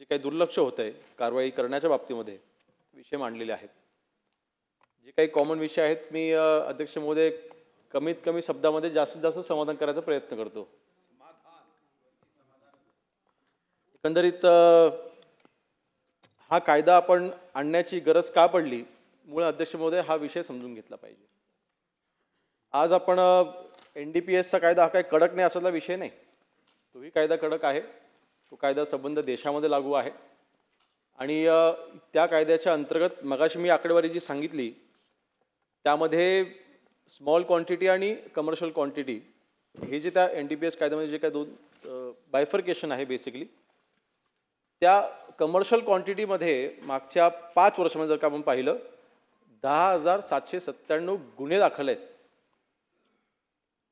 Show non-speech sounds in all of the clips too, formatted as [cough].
जे काही दुर्लक्ष होत आहे कारवाई करण्याच्या बाबतीमध्ये विषय मांडलेले आहेत. जे काही कॉमन विषय आहेत मी अध्यक्ष महोदय कमीत कमी शब्दामध्ये जास्तीत जास्त समाधान करायचा प्रयत्न करतो. एकंदरीत हा कायदा आपण आणण्याची गरज का पडली? मूळ अध्यक्ष महोदय हा विषय समजून घेतला पाहिजे. आज आपण एन डी पी एसचा कायदा हा काही कडक नाही असला विषय नाही. तोही कायदा कडक आहे. तो कायदा संबंध देशामध्ये लागू आहे. आणि त्या कायद्याच्या अंतर्गत मगाशी मी आकडेवारी जी सांगितली त्यामध्ये स्मॉल क्वांटिटी आणि कमर्शियल क्वांटिटी हे जे त्या एन डी पी एस कायद्यामध्ये जे काय दोन बायफर्केशन आहे बेसिकली त्या कमर्शियल क्वांटिटीमध्ये मागच्या पाच वर्षामध्ये जर का आपण पाहिलं दहा हजार सातशे सत्त्याण्णव गुन्हे दाखल आहेत.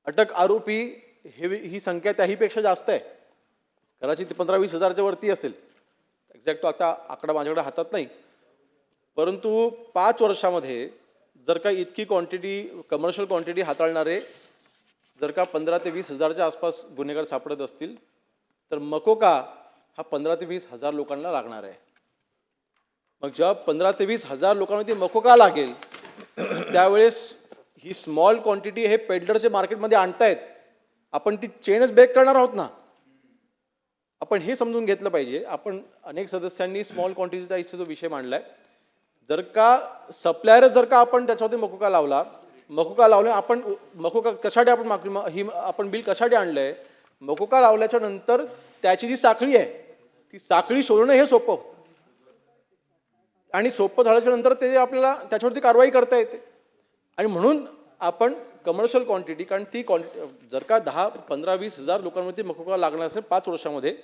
अटक आरोपी हे ही संख्या त्याहीपेक्षा जास्त आहे. कदाचित ती पंधरा वीस हजारच्या वरती असेल. एक्झॅक्ट तो आता आकडा माझ्याकडे हातात नाही. परंतु पाच वर्षामध्ये जर का इतकी क्वांटिटी कमर्शियल क्वांटिटी हाताळणारे जर का पंधरा ते वीस हजारच्या आसपास गुन्हेगार सापडत असतील तर मकोका हा पंधरा ते वीस हजार लोकांना लागणार आहे. मग जेव्हा पंधरा ते वीस हजार लोकांमध्ये मकोका लागेल त्यावेळेस ही स्मॉल क्वांटिटी हे पेडलरचे मार्केटमध्ये आणतायत. आपण ती चेनच ब्रेक करणार आहोत ना? आपण हे समजून घेतलं पाहिजे. आपण अनेक सदस्यांनी स्मॉल क्वांटिटीचा इथे जो विषय मांडला आहे जर का सप्लायर जर का आपण त्याच्यावरती मकोका लावला मकोका लावले आपण मकोका कशासाठी आपण मागणी ही आपण बिल कशासाठी आहे मकोका लावल्याच्या नंतर त्याची जी साखळी आहे ती साखळी शोधणं हे सोपं. आणि सोपं झाल्याच्यानंतर ते आपल्याला त्याच्यावरती कारवाई करता येते. आणि म्हणून आपण कमर्शियल क्वांटिटी कारण ती क्वांटिटी जर का दहा पंधरा वीस हजार लोकांवरती मकोका लागणार असेल पाच वर्षामध्ये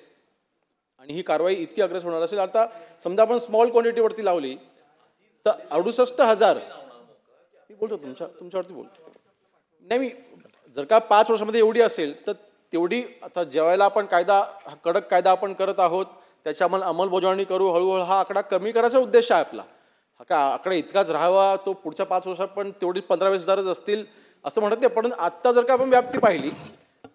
आणि ही कारवाई इतकी अग्रेस होणार असेल. आता समजा आपण स्मॉल क्वांटिटीवरती लावली तर अडुसष्ट हजार मी बोलतो तुमच्या तुमच्यावरती बोलतो. नाही मी जर का पाच वर्षामध्ये एवढी असेल तर तेवढी आता ज्यावेळेला आपण कायदा कडक कायदा आपण करत आहोत. त्याच्या आम्हाला अंमलबजावणी करू हळूहळू हा आकडा कमी करायचा उद्देश आहे आपला. हा का आकडा इतकाच राहावा तो पुढच्या पाच वर्षात पण तेवढी पंधरा वीस हजारच असतील असं म्हणत नाही. पण आत्ता जर का आपण व्याप्ती पाहिली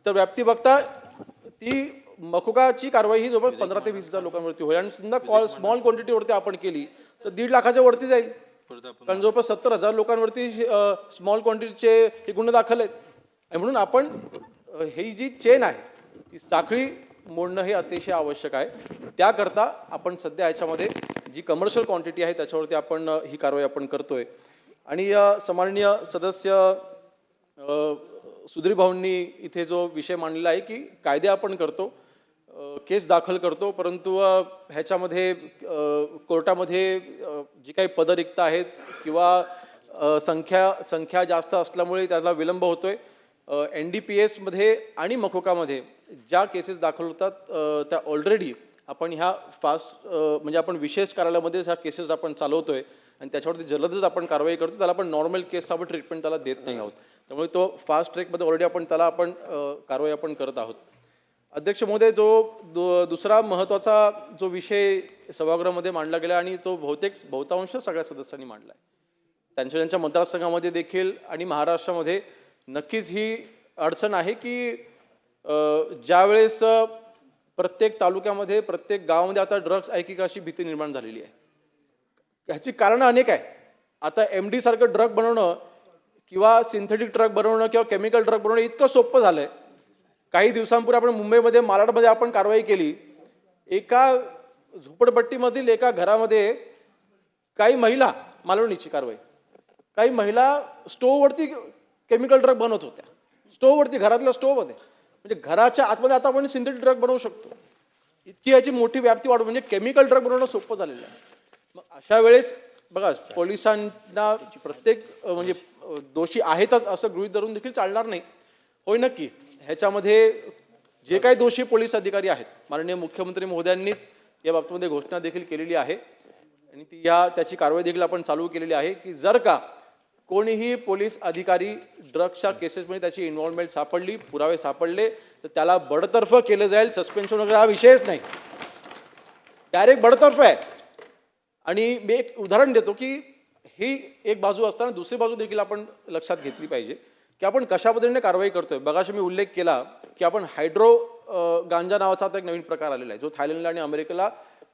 तर व्याप्ती बघता ती मकोकाची कारवाई ही जवळ पंधरा ते वीस हजार लोकांवरती होईल. आणि समजा कॉल स्मॉल क्वांटिटीवरती आपण केली तर दीड लाखाच्या वरती जाईल. कारण जवळपास सत्तर हजार लोकांवरती स्मॉल क्वांटिटीचे हे गुन्हे दाखल आहेत. आणि म्हणून आपण ही जी चेन आहे ती साखळी मोडणं हे अतिशय आवश्यक आहे. त्याकरता आपण सध्या याच्यामध्ये जी कमर्शियल क्वांटिटी आहे त्याच्यावरती आपण ही कारवाई आपण करतोय. आणि सन्माननीय सदस्य सुधीर भाऊंनी इथे जो विषय मांडलेला आहे की कायदे आपण करतो केस दाखल करतो परंतु ह्याच्यामध्ये कोर्टामध्ये जी काही पदरिक्त आहेत किंवा संख्या संख्या जास्त असल्यामुळे त्याला विलंब होतो आहे एन डी पी एसमध्ये आणि मकोकामध्ये ज्या केसेस दाखल होतात त्या ऑलरेडी आपण ह्या फास्ट म्हणजे आपण विशेष कार्यालयामध्ये ह्या केसेस आपण चालवतो आहे आणि त्याच्यावरती जलदच आपण कारवाई करतो त्याला आपण नॉर्मल केस आपण ट्रीटमेंट त्याला देत नाही आहोत. त्यामुळे तो फास्ट ट्रॅकमध्ये ऑलरेडी आपण त्याला आपण कारवाई आपण करत आहोत. अध्यक्ष महोदय जो दु दुसरा महत्त्वाचा जो विषय सभागृहामध्ये मांडला गेला आणि तो बहुतेक बहुतांश सगळ्या सदस्यांनी मांडला आहे त्यांच्या त्यांच्या मतदारसंघामध्ये देखील आणि महाराष्ट्रामध्ये नक्कीच ही अडचण आहे की ज्यावेळेस प्रत्येक तालुक्यामध्ये प्रत्येक गावामध्ये आता ड्रग्ज ऐकिक अशी भीती निर्माण झालेली आहे. ह्याची कारणं अनेक आहे आता एम डीसारखं ड्रग बनवणं किंवा सिंथेटिक ड्रग बनवणं किंवा केमिकल ड्रग बनवणं इतकं सोपं झालं आहे काही दिवसांपूर्वी आपण मुंबईमध्ये मालाडमध्ये आपण कारवाई केली. एका झोपडपट्टीमधील एका घरामध्ये काही महिला मालवणीची कारवाई. काही महिला स्टोववरती केमिकल ड्रग बनवत होत्या. स्टोववरती घरातल्या स्टोवमध्ये. म्हणजे घराच्या आतमध्ये आता आपण सिंथेटिक ड्रग बनवू शकतो. इतकी याची मोठी व्याप्ती वाढ म्हणजे केमिकल ड्रग बनवणं सोपं झालेलं आहे. मग अशा वेळेस बघा पोलिसांना प्रत्येक म्हणजे दोषी आहेतच असं गृहीत धरून देखील चालणार नाही. होय नक्की. ह्याच्यामध्ये जे काही दोषी पोलीस अधिकारी आहेत माननीय मुख्यमंत्री महोदयांनीच या बाबतीमध्ये घोषणा देखील केलेली आहे. आणि ती या त्याची कारवाई देखील आपण चालू केलेली आहे की जर का कोणीही पोलीस अधिकारी ड्रग्सच्या केसेसमध्ये त्याची इन्व्हॉल्वमेंट सापडली पुरावे सापडले तर त्याला बडतर्फ केलं जाईल. सस्पेन्शन वगैरे हा विषयच नाही. डायरेक्ट बडतर्फ आहे. आणि मी एक उदाहरण देतो की ही एक बाजू असताना दुसरी बाजू देखील आपण लक्षात घेतली पाहिजे. की आपण कशा पद्धतीने कारवाई करतोय? बघाशी मी उल्लेख केला की आपण हायड्रो गांजा नावाचा आता एक नवीन प्रकार आलेला आहे जो थायलंडला आणि अमेरिकेला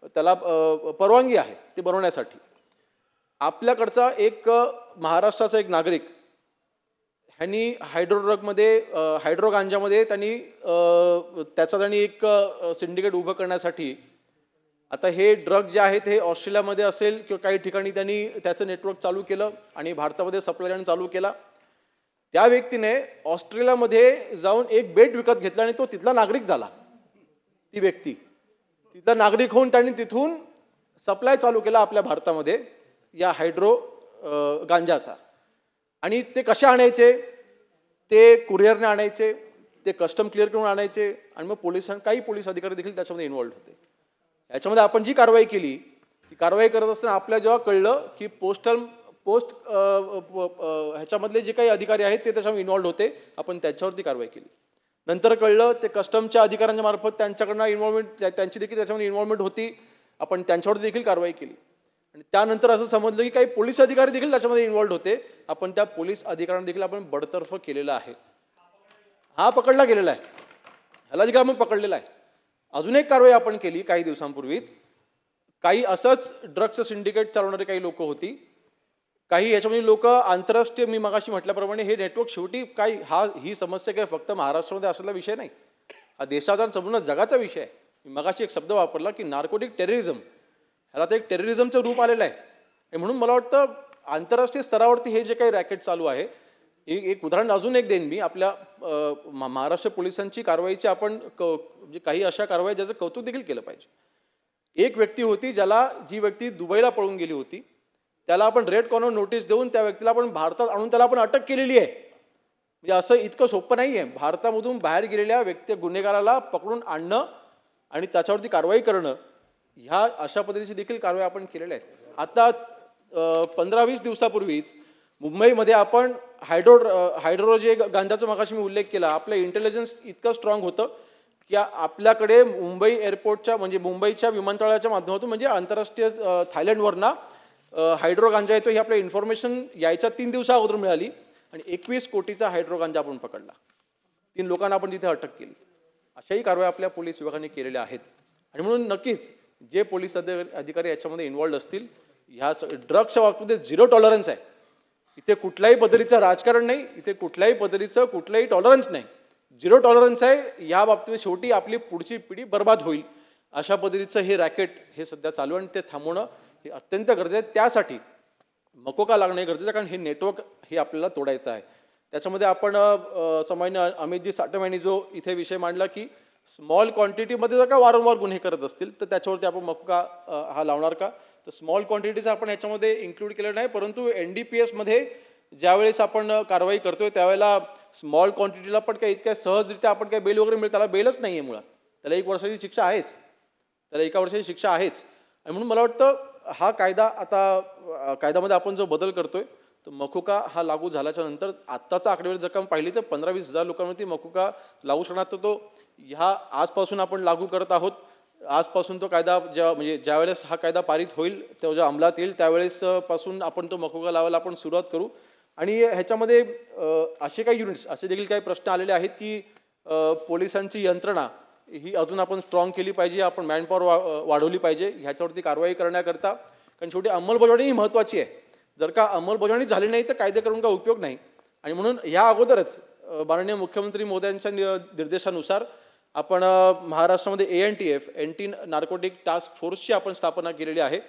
त्याला परवानगी आहे ते बनवण्यासाठी. आपल्याकडचा एक महाराष्ट्राचा एक नागरिक ह्यांनी हायड्रो ड्रगमध्ये हायड्रो गांजामध्ये त्यांनी त्याचा त्यांनी एक सिंडिकेट उभं करण्यासाठी आता हे ड्रग जे आहेत हे ऑस्ट्रेलियामध्ये असेल किंवा काही ठिकाणी त्यांनी त्याचं नेटवर्क चालू केलं आणि भारतामध्ये सप्लाय चालू केला. त्या व्यक्तीने ऑस्ट्रेलियामध्ये जाऊन एक बेट विकत घेतला आणि तो तिथला नागरिक झाला. ती व्यक्ती. तिथला नागरिक होऊन त्यांनी तिथून सप्लाय चालू केला आपल्या भारतामध्ये या हायड्रो गांजाचा. आणि ते कसे आणायचे? ते कुरिअरने आणायचे ते कस्टम क्लिअर करून आणायचे आणि मग पोलिसां काही पोलीस अधिकारी देखील त्याच्यामध्ये इन्व्हॉल्ड होते. याच्यामध्ये आपण जी कारवाई केली ती कारवाई करत असताना आपल्या जेव्हा कळलं की पोस्टल पोस्ट ह्याच्यामधले जे काही अधिकारी आहेत ते त्याच्यामध्ये इन्वॉल्ड होते. आपण त्याच्यावरती कारवाई केली. नंतर कळलं ते कस्टमच्या अधिकाऱ्यांच्या मार्फत त्यांच्याकडनं इन्व्हॉल्वमेंट त्यांची देखील त्याच्यामध्ये इन्व्हॉल्वमेंट होती. आपण त्यांच्यावरती देखील कारवाई केली. आणि त्यानंतर असं समजलं की काही पोलीस अधिकारी देखील त्याच्यामध्ये इन्वॉल्ड होते. आपण त्या पोलीस अधिकाऱ्यांना देखील आपण बडतर्फ केलेलं आहे. हा पकडला गेलेला आहे. ह्याला देखील आपण पकडलेला आहे. अजून एक कारवाई आपण केली काही दिवसांपूर्वीच. काही असंच ड्रग्स सिंडिकेट चालवणारी काही लोक होती. काही याच्यामध्ये लोक आंतरराष्ट्रीय मी मगाशी म्हटल्याप्रमाणे हे नेटवर्क शेवटी काही हा ही समस्या काय फक्त महाराष्ट्रामध्ये असलेला विषय नाही. हा देशाचा संपूर्ण जगाचा विषय आहे. मी मगाशी एक शब्द वापरला की नार्कोटिक टेररिझम ह्याला तर एक टेररिझमचं रूप आलेलं आहे. आणि म्हणून मला वाटतं आंतरराष्ट्रीय स्तरावरती हे जे काही रॅकेट चालू आहे एक एक उदाहरण अजून एक देईन मी. आपल्या महाराष्ट्र पोलिसांची कारवाईची आपण क म्हणजे काही अशा कारवाई ज्याचं कौतुक देखील केलं पाहिजे. एक व्यक्ती होती ज्याला जी व्यक्ती दुबईला पळून गेली होती त्याला आपण रेड कॉर्नर नोटीस देऊन त्या व्यक्तीला आपण भारतात आणून त्याला आपण अटक केलेली आहे. म्हणजे असं इतकं सोपं नाही आहे भारतामधून बाहेर गेलेल्या व्यक्ती गुन्हेगाराला पकडून आणणं आणि त्याच्यावरती कारवाई करणं ह्या अशा पद्धतीची देखील कारवाई आपण केलेल्या आहेत. आता पंधरा वीस दिवसापूर्वीच मुंबईमध्ये आपण हायड्रो हायड्रो जे गांजाचा मगाशी मी उल्लेख केला आपलं इंटेलिजन्स इतकं स्ट्रॉंग होतं की आपल्याकडे मुंबई एअरपोर्टच्या म्हणजे मुंबईच्या विमानतळाच्या माध्यमातून म्हणजे आंतरराष्ट्रीय थायलंडवरना हायड्रो गांजा येतो ही आपल्या इन्फॉर्मेशन यायच्या तीन दिवसा अगोदर मिळाली आणि एकवीस कोटीचा हायड्रो गांजा आपण पकडला. तीन लोकांना आपण तिथे अटक केली. अशाही कारवाई आपल्या पोलीस विभागाने केलेल्या आहेत. आणि म्हणून नक्कीच जे पोलीस अधिकारी अधिकारी याच्यामध्ये इन्वॉल्ड असतील ह्या स ड्रग्सच्या बाबतीत झिरो टॉलरन्स आहे. इथे कुठल्याही पद्धतीचं राजकारण नाही इथे कुठल्याही पद्धतीचं कुठलंही टॉलरन्स नाही. झिरो टॉलरन्स आहे या बाबतीत शेवटी आपली पुढची पिढी बर्बाद होईल. अशा पद्धतीचं हे रॅकेट हे सध्या चालू आणि ते थांबवणं हे अत्यंत गरजेचं आहे. त्यासाठी मकोका लागणं हे गरजेचं आहे कारण हे नेटवर्क हे आपल्याला तोडायचं आहे. त्याच्यामध्ये आपण अ, सामान्य अमितजी साटम यांनी जो इथे विषय मांडला की स्मॉल क्वांटिटीमध्ये जर का वारंवार गुन्हे करत असतील तर त्याच्यावरती आपण मकोका हा लावणार का? तर स्मॉल क्वांटिटीचं आपण ह्याच्यामध्ये इन्क्लूड केलं नाही परंतु एन डी पी एसमध्ये ज्यावेळेस आपण कारवाई करतोय त्यावेळेला स्मॉल क्वांटिटीला पण काही इतक्या सहजरित्या आपण काही बेल वगैरे मिळतं त्याला बेलच नाही आहे मुळात. त्याला एक वर्षाची शिक्षा आहेच. त्याला एका वर्षाची शिक्षा आहेच. आणि म्हणून मला वाटतं हा कायदा आता कायद्यामध्ये आपण जो बदल करतोय तर मखुका हा लागू झाल्याच्यानंतर आत्ताचा आकडेवारी जर का आपण पाहिली तर पंधरा वीस हजार लोकांवरती मखुका लागू शकणार. तर तो ह्या आजपासून आपण लागू करत आहोत. आजपासून तो कायदा ज्या म्हणजे ज्यावेळेस हा कायदा पारित होईल तेव्हा जेव्हा अंमलात येईल त्यावेळेस पासून आपण तो मखुका लावायला आपण सुरुवात करू. आणि ह्याच्यामध्ये असे काही युनिट्स असे देखील काही प्रश्न आलेले आहेत की पोलिसांची यंत्रणा ही अजून आपण स्ट्रॉंग केली पाहिजे आपण मॅनपॉवर वा वाढवली पाहिजे ह्याच्यावरती कारवाई करण्याकरता. कारण शेवटी अंमलबजावणी ही महत्त्वाची आहे. जर का अंमलबजावणी झाली नाही तर कायदे करून का उपयोग नाही. आणि म्हणून या अगोदरच माननीय मुख्यमंत्री मोद्यांच्या नि- निर्देशानुसार आपण महाराष्ट्रामध्ये A N T F anti narcotic task फोर्सची आपण स्थापना केलेली आहे.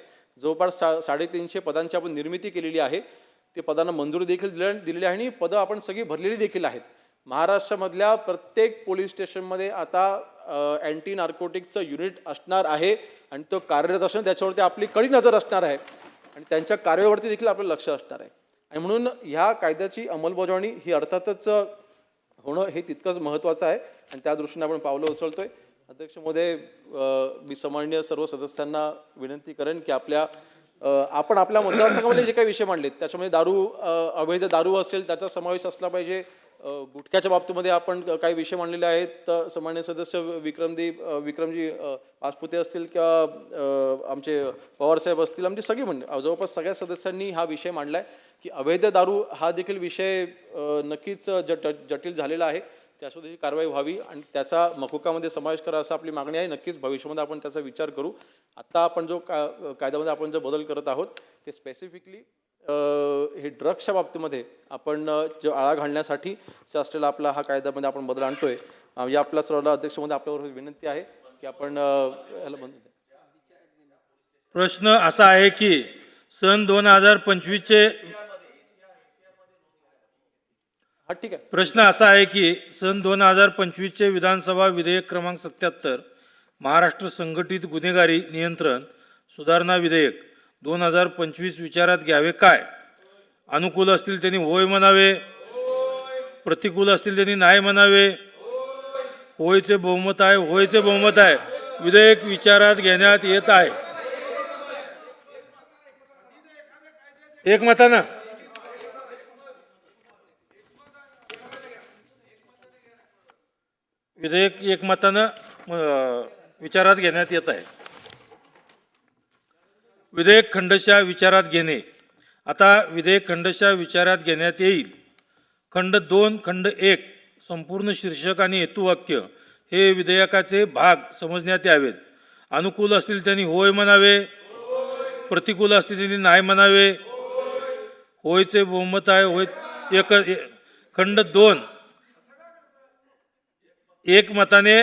जवळपास सा साडेतीनशे पदांची आपण निर्मिती केलेली आहे. ते पदांना मंजुरी देखील दिल्या दिलेली आहे आणि पदं आपण सगळी भरलेली देखील आहेत. महाराष्ट्रामधल्या प्रत्येक पोलीस स्टेशनमध्ये आता अँटी नार्कोटिकचं युनिट असणार आहे आणि तो कार्यरत असणं त्याच्यावरती आपली कडी नजर असणार आहे आणि त्यांच्या कार्यवरती देखील आपलं लक्ष असणार आहे. आणि म्हणून ह्या कायद्याची अंमलबजावणी ही अर्थातच होणं हे तितकंच महत्त्वाचं आहे. आणि त्या दृष्टीने आपण पावलं उचलतोय. अध्यक्ष महोदय मी सन्माननीय सर्व सदस्यांना विनंती करेन की आपल्या आपण आपल्या मतदारसंघामध्ये जे काही विषय मांडलेत त्याच्यामध्ये दारू अवैध दारू असेल त्याचा समावेश असला पाहिजे गुटख्याच्या बाबतीमध्ये आपण काही विषय मांडलेले आहेत. तर सन्मान्य सदस्य विक्रमदी विक्रमजी पासपुते पाचपुते असतील किंवा आमचे पवारसाहेब असतील आमची सगळी म्हणजे जवळपास सगळ्या सदस्यांनी हा विषय मांडला आहे की अवैध दारू हा देखील विषय नक्कीच जट जटिल झालेला आहे. त्यासुद्धा कारवाई व्हावी आणि त्याचा मकुकामध्ये समावेश करा असं आपली मागणी आहे. नक्कीच भविष्यामध्ये आपण त्याचा विचार करू. आत्ता आपण जो का कायद्यामध्ये आपण जो बदल करत आहोत ते स्पेसिफिकली हे ड्रग्सच्या बाबतीमध्ये आपण जो आळा घालण्यासाठी असलेला आपला हा कायद्यामध्ये आपण बदल आणतोय. अ, या आपल्या सर्वांना अध्यक्षमध्ये आपल्यावर विनंती आहे की आपण याला प्रश्न असा आहे की सन दोन हजार पंचवीसचे हा ठीक आहे. प्रश्न असा आहे की सन दोन हजार पंचवीसचे विधानसभा विधेयक क्रमांक सत्याहत्तर महाराष्ट्र संघटित गुन्हेगारी नियंत्रण सुधारणा विधेयक दोन हजार पंचवीस विचारात घ्यावे काय? अनुकूल असतील त्यांनी होय म्हणावे. प्रतिकूल असतील त्यांनी नाही म्हणावे. होयचे बहुमत आहे होयचे बहुमत आहे. विधेयक विचारात घेण्यात येत आहे. एकमतानं? विधेयक एकमतानं विचारात घेण्यात येत आहे. विधेयक खंडशा विचारात घेणे. आता विधेयक खंडशा विचारात घेण्यात येईल. खंड दोन खंड एक संपूर्ण शीर्षक आणि हेतुवाक्य हे विधेयकाचे भाग समजण्यात यावेत. अनुकूल असतील त्यांनी होय म्हणावे. प्रतिकूल असतील त्यांनी नाही म्हणावे. होयचे बहुमत आहे होय एक ए- खंड दोन. एक मताने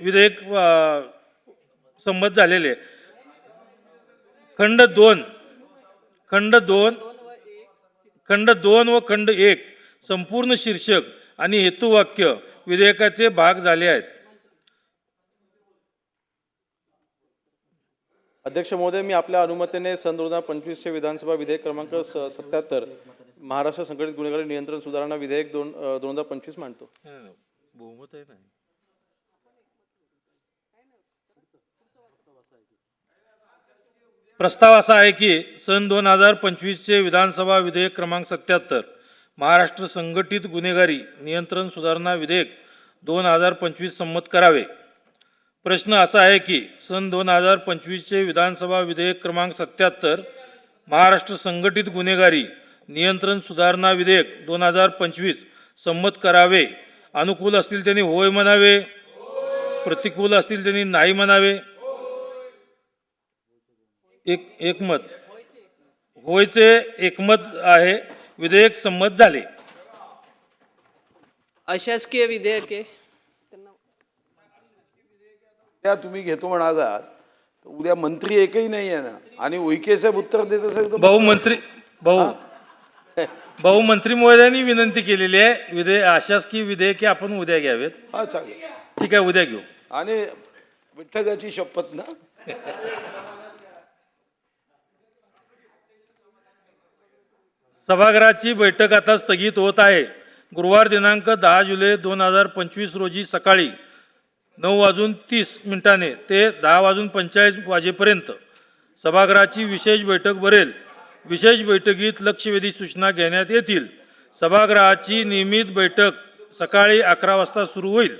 विधेयक संमत झालेले. खंड दोन खंड दोन खंड दोन व खंड एक संपूर्ण शीर्षक आणि हेतुवाक्य विधेयकाचे भाग झाले आहेत. अध्यक्ष महोदय मी आपल्या अनुमतीने सन दोन हजार पंचवीसचे विधानसभा विधेयक क्रमांक सत्याहत्तर महाराष्ट्र संघटित गुन्हेगारी नियंत्रण सुधारणा विधेयक दोन दोन हजार पंचवीस मांडतो. बहुमत आहे नाही प्रस्ताव असा आहे की सन दोन हजार पंचवीसचे विधानसभा विधेयक क्रमांक सत्याहत्तर महाराष्ट्र संघटित गुन्हेगारी नियंत्रण सुधारणा विधेयक दोन हजार पंचवीस संमत करावे. प्रश्न असा आहे की सन दोन हजार पंचवीसचे विधानसभा विधेयक क्रमांक सत्याहत्तर महाराष्ट्र संघटित गुन्हेगारी नियंत्रण सुधारणा विधेयक दोन हजार पंचवीस संमत करावे. अनुकूल असतील त्यांनी होय म्हणावे. प्रतिकूल असतील त्यांनी नाही म्हणावे. एक एकमत. होयचे एकमत आहे विधेयक संमत झाले. अशासकीय विधेयके. त्या तुम्ही घेतो म्हणालात उद्या मंत्री एकही नाही आहे ना. आणि उईके साहेब उत्तर देत असेल तर बहुमंत्री बहु बहुमंत्री [laughs] महोदयांनी विनंती केलेली आहे विधेय अशासकीय विधेयके आपण उद्या घ्यावेत. हा चालेल. ठीक आहे उद्या घेऊ. आणि विठ्ठलाची शपथ ना? [laughs] सभागृहाची बैठक आता स्थगित होत आहे. गुरुवार दिनांक दहा जुलै दोन हजार पंचवीस रोजी सकाळी नऊ वाजून तीस मिनिटाने ते दहा वाजून पंचेचाळीस वाजेपर्यंत सभागृहाची विशेष बैठक भरेल. विशेष बैठकीत लक्षवेधी सूचना घेण्यात येतील. सभागृहाची नियमित बैठक सकाळी अकरा वाजता सुरू होईल.